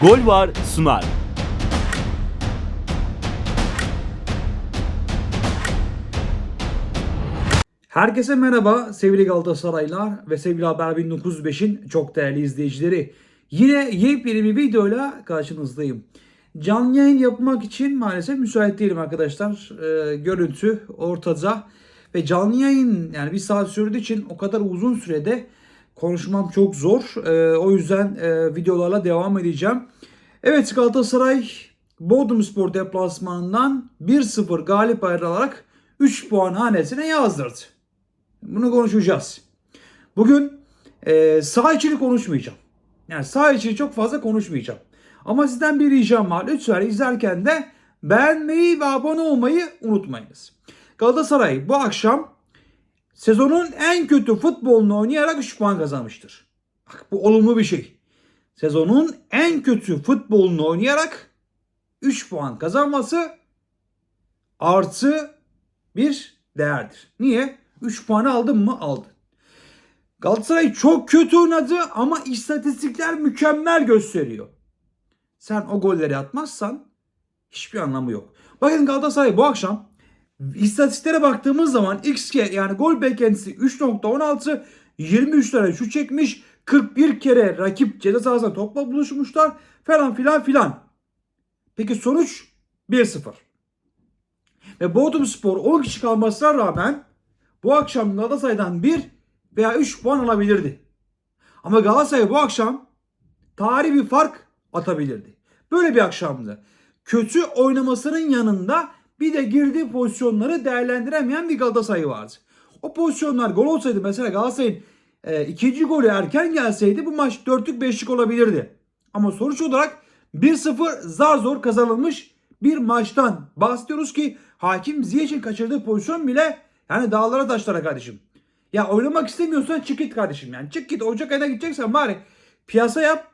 Gol var sunar. Herkese merhaba sevgili Galatasaraylar ve sevgili Haber 1905'in çok değerli izleyicileri. Yine yepyeni bir videoyla karşınızdayım. Canlı yayın yapmak için maalesef müsait değilim arkadaşlar. Ee, görüntü ortada ve canlı yayın yani bir saat sürdüğü için o kadar uzun sürede konuşmam çok zor. Ee, o yüzden e, videolarla devam edeceğim. Evet Galatasaray Bodrumspor deplasmanından 1-0 galip ayrılarak 3 puan hanesine yazdırdı. Bunu konuşacağız. Bugün e, sağ içini konuşmayacağım. Yani sağ içini çok fazla konuşmayacağım. Ama sizden bir ricam var. Lütfen izlerken de beğenmeyi ve abone olmayı unutmayınız. Galatasaray bu akşam sezonun en kötü futbolunu oynayarak 3 puan kazanmıştır. Bak bu olumlu bir şey. Sezonun en kötü futbolunu oynayarak 3 puan kazanması artı bir değerdir. Niye? 3 puanı aldın mı? Aldın. Galatasaray çok kötü oynadı ama istatistikler mükemmel gösteriyor. Sen o golleri atmazsan hiçbir anlamı yok. Bakın Galatasaray bu akşam istatistiklere baktığımız zaman XG yani gol beklentisi 3.16 23 tane şut çekmiş 41 kere rakip ceza sahasında topla buluşmuşlar falan filan filan. Peki sonuç 1-0. Ve Bodrumspor 10 kişi kalmasına rağmen bu akşam Galatasaray'dan 1 veya 3 puan alabilirdi. Ama Galatasaray bu akşam tarihi bir fark atabilirdi. Böyle bir akşamdı. Kötü oynamasının yanında bir de girdiği pozisyonları değerlendiremeyen bir Galatasaray vardı. O pozisyonlar gol olsaydı mesela Galatasaray'ın e, ikinci golü erken gelseydi bu maç 4'lük 5'lik olabilirdi. Ama sonuç olarak 1-0 zar zor kazanılmış bir maçtan bahsediyoruz ki hakim Ziyech'in kaçırdığı pozisyon bile yani dağlara taşlara kardeşim. Ya oynamak istemiyorsan çık git kardeşim yani. Çık git Ocak ayına gideceksen bari piyasa yap.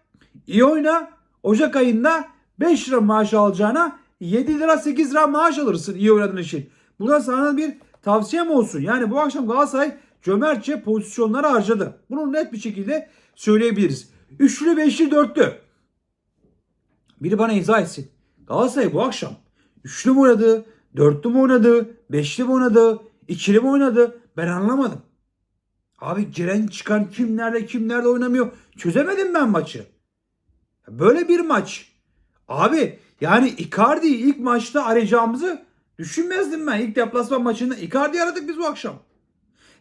iyi oyna. Ocak ayında 5 lira maaş alacağına 7 lira 8 lira maaş alırsın iyi oynadığın için. Bu da sana bir tavsiyem olsun. Yani bu akşam Galatasaray cömertçe pozisyonları harcadı. Bunu net bir şekilde söyleyebiliriz. Üçlü, beşli, dörtlü. Biri bana izah etsin. Galatasaray bu akşam üçlü mü oynadı, dörtlü mü oynadı, beşli mi oynadı, ikili mi oynadı? Ben anlamadım. Abi giren çıkan kim nerede kim nerede oynamıyor. Çözemedim ben maçı. Böyle bir maç. Abi yani Icardi'yi ilk maçta arayacağımızı düşünmezdim ben. İlk deplasman maçında Icardi aradık biz bu akşam.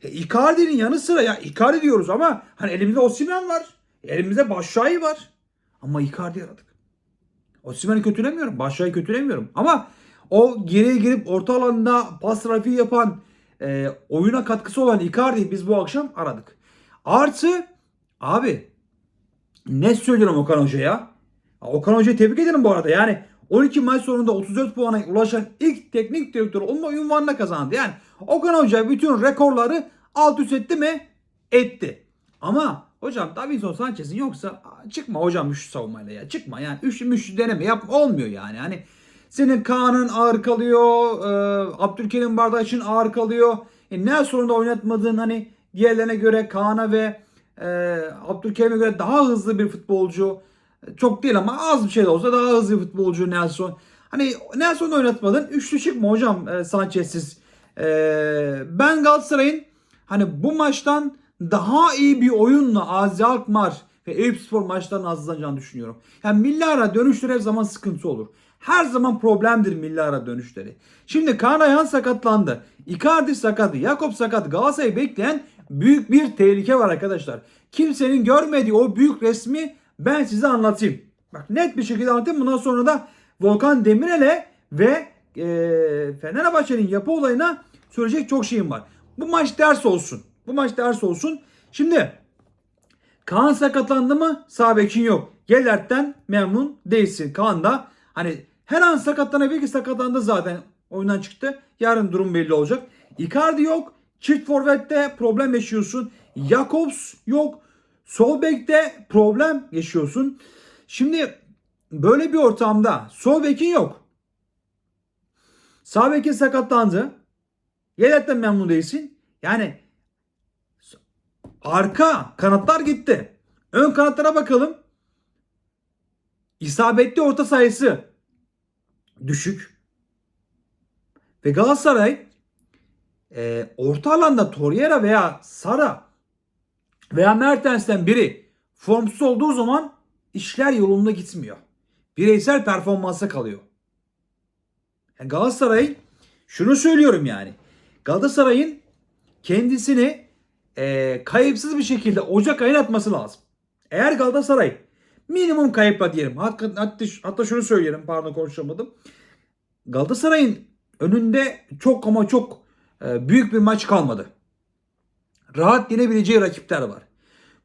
E, Icardi'nin yanı sıra ya Icardi diyoruz ama hani elimizde Osimhen var. Elimizde Başşuay var. Ama Icardi aradık. Osimhen'i kötülemiyorum. Başşuay'ı kötülemiyorum. Ama o geriye girip orta alanda pas trafiği yapan e, oyuna katkısı olan Icardi'yi biz bu akşam aradık. Artı abi ne söylüyorum Okan Hoca'ya? Okan Hoca'yı tebrik ederim bu arada. Yani 12 maç sonunda 34 puana ulaşan ilk teknik direktör olma ünvanına kazandı. Yani Okan Hoca bütün rekorları alt üst etti mi? Etti. Ama hocam Davinson Sanchez'in yoksa çıkma hocam üçlü savunmayla ya. Çıkma yani üçlü müşlü deneme yapma olmuyor yani. Hani senin Kaan'ın ağır kalıyor. E, Abdülkerim Bardaç'ın ağır kalıyor. E, Nelson'u da oynatmadığın hani diğerlerine göre Kaan'a ve e, Abdülkerim'e göre daha hızlı bir futbolcu. Çok değil ama az bir şey de olsa daha hızlı futbolcu Nelson. Hani Nelson'u oynatmadın. Üçlü çıkma hocam e, Sanchez'siz. E, ben Galatasaray'ın hani bu maçtan daha iyi bir oyunla Azi Alkmaar ve Eyüpspor maçlarını hazırlanacağını düşünüyorum. Yani milli ara dönüşleri her zaman sıkıntı olur. Her zaman problemdir milli ara dönüşleri. Şimdi Kaan sakatlandı. Icardi sakat, Jakob sakat. Galatasaray'ı bekleyen büyük bir tehlike var arkadaşlar. Kimsenin görmediği o büyük resmi ben size anlatayım. Bak net bir şekilde anlatayım. Bundan sonra da Volkan Demirel'e ve e, Fenerbahçe'nin yapı olayına söyleyecek çok şeyim var. Bu maç ders olsun. Bu maç ders olsun. Şimdi Kaan sakatlandı mı? Sağ bekin yok. Gelert'ten memnun değilsin. Kaan da hani her an sakatlanabilir ki sakatlandı zaten. Oyundan çıktı. Yarın durum belli olacak. Icardi yok. Çift forvette problem yaşıyorsun. Jakobs yok. Sol bekte problem yaşıyorsun. Şimdi böyle bir ortamda sol bekin yok. Sağ bekin sakatlandı. Yedetten memnun değilsin. Yani arka kanatlar gitti. Ön kanatlara bakalım. isabetli orta sayısı düşük. Ve Galatasaray e, orta alanda Torreira veya Sara veya Mertens'ten biri formsuz olduğu zaman işler yolunda gitmiyor. Bireysel performansa kalıyor. Yani Galatasaray şunu söylüyorum yani. Galatasaray'ın kendisini e, kayıpsız bir şekilde Ocak ayına atması lazım. Eğer Galatasaray minimum kayıpla diyelim. Hatta, hatta, hatta şunu söyleyelim pardon konuşamadım. Galatasaray'ın önünde çok ama çok e, büyük bir maç kalmadı. Rahat yenebileceği rakipler var.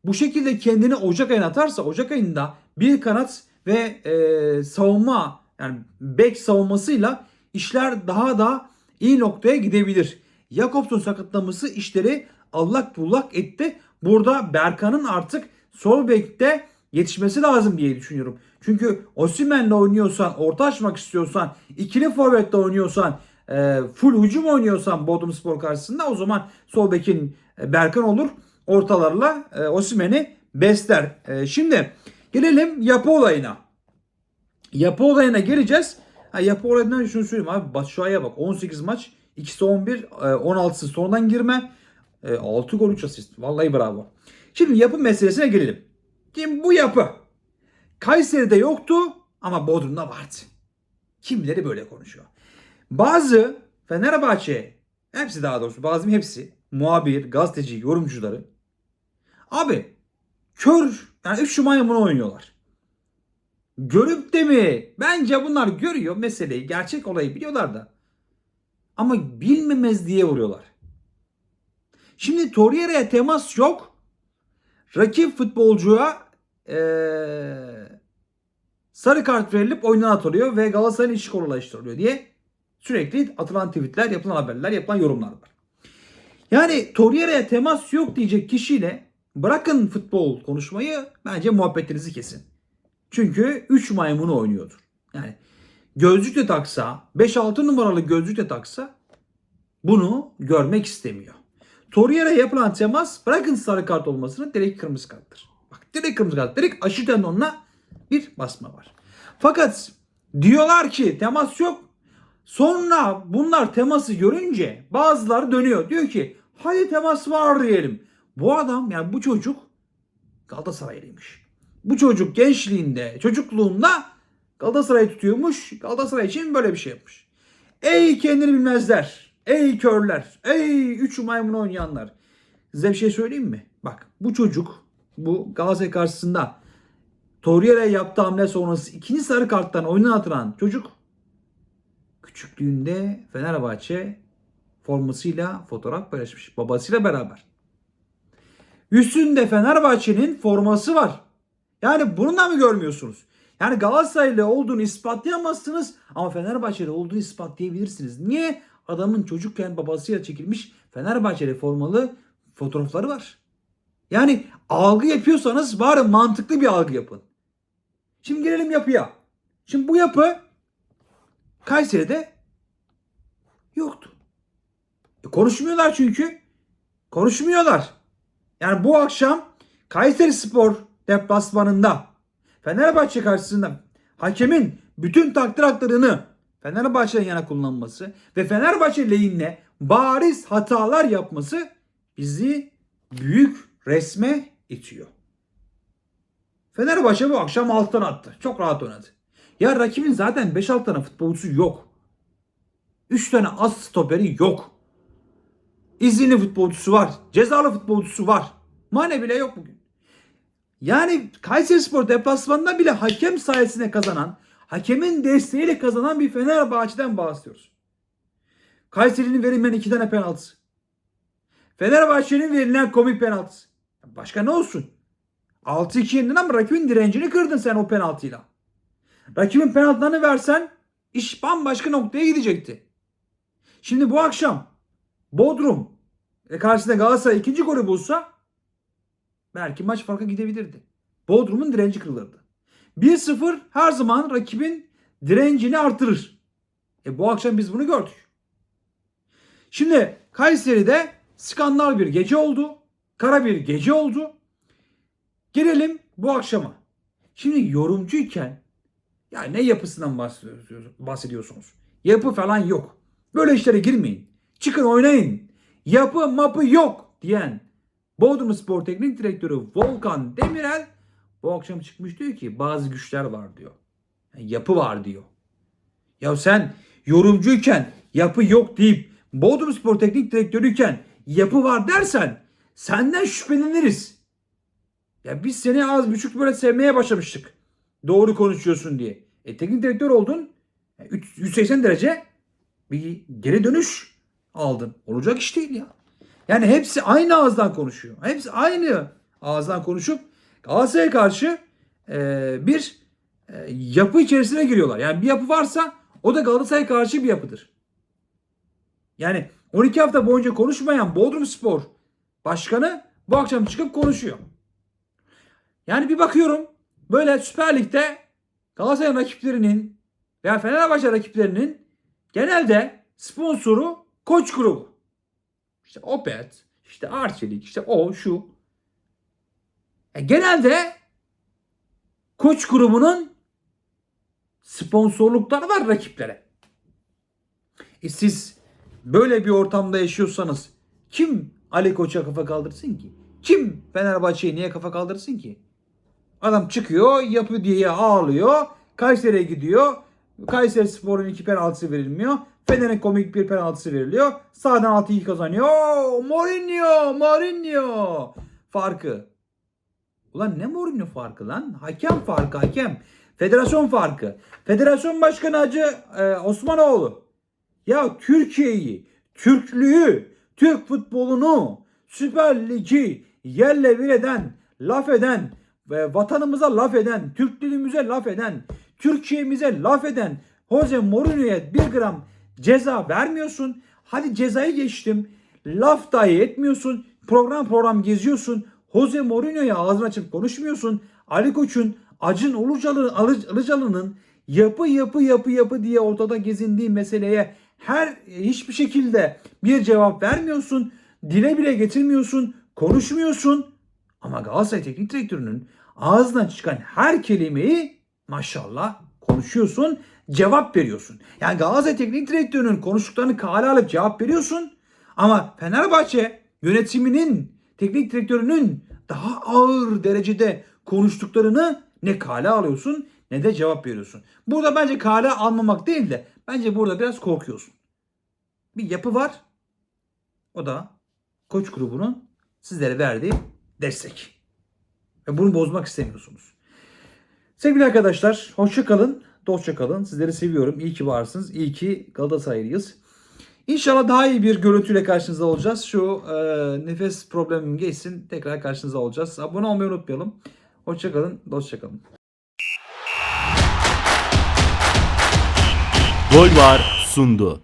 Bu şekilde kendini Ocak ayına atarsa Ocak ayında bir kanat ve e, savunma yani bek savunmasıyla işler daha da iyi noktaya gidebilir. Jakobs'un sakatlaması işleri allak bullak etti. Burada Berkan'ın artık sol bekte yetişmesi lazım diye düşünüyorum. Çünkü Osimhen'le oynuyorsan, orta açmak istiyorsan, ikili forvetle oynuyorsan, e, full hücum oynuyorsan Bodrum Spor karşısında o zaman sol bekin Berkan olur. Ortalarla e, Osimhen'i besler. E, şimdi gelelim yapı olayına. Yapı olayına geleceğiz. Ha, yapı olayından şunu söyleyeyim abi. Batshuayi'ye bak 18 maç. ikisi 11, e, 16'sı sonradan girme. E, 6 gol 3 asist. Vallahi bravo. Şimdi yapı meselesine gelelim. Şimdi bu yapı Kayseri'de yoktu ama Bodrum'da vardı. Kimileri böyle konuşuyor. Bazı Fenerbahçe, hepsi daha doğrusu bazı hepsi muhabir, gazeteci, yorumcuları. Abi kör yani üç maymun oynuyorlar. Görüp de mi? Bence bunlar görüyor meseleyi, gerçek olayı biliyorlar da. Ama bilmemez diye vuruyorlar. Şimdi Torreira'ya temas yok. Rakip futbolcuya ee, sarı kart verilip oyundan atılıyor ve Galatasaray'ın işi kolaylaştırılıyor diye sürekli atılan tweetler, yapılan haberler, yapılan yorumlar var. Yani Torreira'ya temas yok diyecek kişiyle bırakın futbol konuşmayı bence muhabbetinizi kesin. Çünkü 3 maymunu oynuyordur. Yani gözlük de taksa, 5-6 numaralı gözlük de taksa bunu görmek istemiyor. Torreira'ya yapılan temas bırakın sarı kart olmasını direkt kırmızı karttır. Bak direkt kırmızı kart. Direkt aşı tendonuna bir basma var. Fakat diyorlar ki temas yok. Sonra bunlar teması görünce bazıları dönüyor. Diyor ki hadi temas var diyelim. Bu adam yani bu çocuk Galatasaraylıymış. Bu çocuk gençliğinde, çocukluğunda Galatasaray'ı tutuyormuş. Galatasaray için böyle bir şey yapmış. Ey kendini bilmezler. Ey körler. Ey üç maymun oynayanlar. Size bir şey söyleyeyim mi? Bak bu çocuk bu Galatasaray karşısında Torreira'ya yaptığı hamle sonrası ikinci sarı karttan oyundan atılan çocuk küçüklüğünde Fenerbahçe formasıyla fotoğraf paylaşmış. Babasıyla beraber. Üstünde Fenerbahçe'nin forması var. Yani bunu da mı görmüyorsunuz? Yani Galatasaraylı olduğunu ispatlayamazsınız ama Fenerbahçeli olduğunu ispatlayabilirsiniz. Niye? Adamın çocukken babasıyla çekilmiş Fenerbahçeli formalı fotoğrafları var. Yani algı yapıyorsanız bari mantıklı bir algı yapın. Şimdi gelelim yapıya. Şimdi bu yapı Kayseri'de yoktu. E konuşmuyorlar çünkü. Konuşmuyorlar. Yani bu akşam Kayseri Spor deplasmanında Fenerbahçe karşısında hakemin bütün takdir haklarını Fenerbahçe'den yana kullanması ve Fenerbahçe lehine bariz hatalar yapması bizi büyük resme itiyor. Fenerbahçe bu akşam alttan attı. Çok rahat oynadı. Ya rakibin zaten 5-6 tane futbolcusu yok. 3 tane az stoperi yok. İzinli futbolcusu var. Cezalı futbolcusu var. Mane bile yok bugün. Yani Kayseri Spor deplasmanında bile hakem sayesinde kazanan, hakemin desteğiyle kazanan bir Fenerbahçe'den bahsediyoruz. Kayseri'nin verilmeyen iki tane penaltısı. Fenerbahçe'nin verilen komik penaltısı. Başka ne olsun? 6-2 yendin ama rakibin direncini kırdın sen o penaltıyla. Rakibin penaltılarını versen iş bambaşka noktaya gidecekti. Şimdi bu akşam Bodrum e, karşısında Galatasaray ikinci golü bulsa belki maç farka gidebilirdi. Bodrum'un direnci kırılırdı. 1-0 her zaman rakibin direncini artırır. E bu akşam biz bunu gördük. Şimdi Kayseri'de skandal bir gece oldu. Kara bir gece oldu. Gelelim bu akşama. Şimdi yorumcuyken Ya ne yapısından bahsediyorsunuz? Yapı falan yok. Böyle işlere girmeyin. Çıkın oynayın. Yapı mapı yok diyen Bodrum Spor Teknik Direktörü Volkan Demirel bu akşam çıkmış diyor ki bazı güçler var diyor. Yani yapı var diyor. Ya sen yorumcuyken yapı yok deyip Bodrum Spor Teknik Direktörüyken yapı var dersen senden şüpheleniriz. Ya biz seni az buçuk böyle sevmeye başlamıştık. Doğru konuşuyorsun diye. E teknik direktör oldun. E, üç- 180 derece bir geri dönüş aldın. Olacak iş değil ya. Yani hepsi aynı ağızdan konuşuyor. Hepsi aynı ağızdan konuşup Galatasaray'a karşı e, bir e, yapı içerisine giriyorlar. Yani bir yapı varsa o da Galatasaray'a karşı bir yapıdır. Yani 12 hafta boyunca konuşmayan Bodrum Spor başkanı bu akşam çıkıp konuşuyor. Yani bir bakıyorum böyle Süper Lig'de Galatasaray rakiplerinin veya Fenerbahçe rakiplerinin genelde sponsoru koç grubu. İşte Opet, işte Arçelik, işte o, şu. E, genelde koç grubunun sponsorlukları var rakiplere. E siz böyle bir ortamda yaşıyorsanız kim Ali Koç'a kafa kaldırsın ki? Kim Fenerbahçe'ye niye kafa kaldırsın ki? Adam çıkıyor yapı diye ağlıyor. Kayseri'ye gidiyor. Kayseri Spor'un iki penaltısı verilmiyor. Fener'in komik bir penaltısı veriliyor. Sağdan 6-2 kazanıyor. Mourinho, Mourinho. Farkı. Ulan ne Mourinho farkı lan? Hakem farkı, hakem. Federasyon farkı. Federasyon Başkanı Hacı e, Osmanoğlu. Ya Türkiye'yi, Türklüğü, Türk futbolunu, Süper Ligi yerle bir eden, laf eden ve vatanımıza laf eden, Türklüğümüze laf eden, Türkiye'mize laf eden Jose Mourinho'ya bir gram ceza vermiyorsun. Hadi cezayı geçtim. Laf dahi etmiyorsun. Program program geziyorsun. Jose Mourinho'ya ağzını açıp konuşmuyorsun. Ali Koç'un, Acın Ilıcalı, Ilı- Ilıcalı'nın yapı yapı yapı yapı diye ortada gezindiği meseleye her hiçbir şekilde bir cevap vermiyorsun. Dile bile getirmiyorsun. Konuşmuyorsun. Ama Galatasaray Teknik Direktörü'nün ağzından çıkan her kelimeyi maşallah konuşuyorsun, cevap veriyorsun. Yani Galatasaray Teknik Direktörü'nün konuştuklarını kale alıp cevap veriyorsun. Ama Fenerbahçe yönetiminin, teknik direktörünün daha ağır derecede konuştuklarını ne kale alıyorsun ne de cevap veriyorsun. Burada bence kale almamak değil de bence burada biraz korkuyorsun. Bir yapı var. O da koç grubunun sizlere verdiği destek. Ve bunu bozmak istemiyorsunuz. Sevgili arkadaşlar hoşça kalın, dostça kalın. Sizleri seviyorum. İyi ki varsınız. İyi ki Galatasaraylıyız. İnşallah daha iyi bir görüntüyle karşınızda olacağız. Şu e, nefes problemim geçsin. Tekrar karşınızda olacağız. Abone olmayı unutmayalım. Hoşça kalın, dostça kalın. Gol var sundu.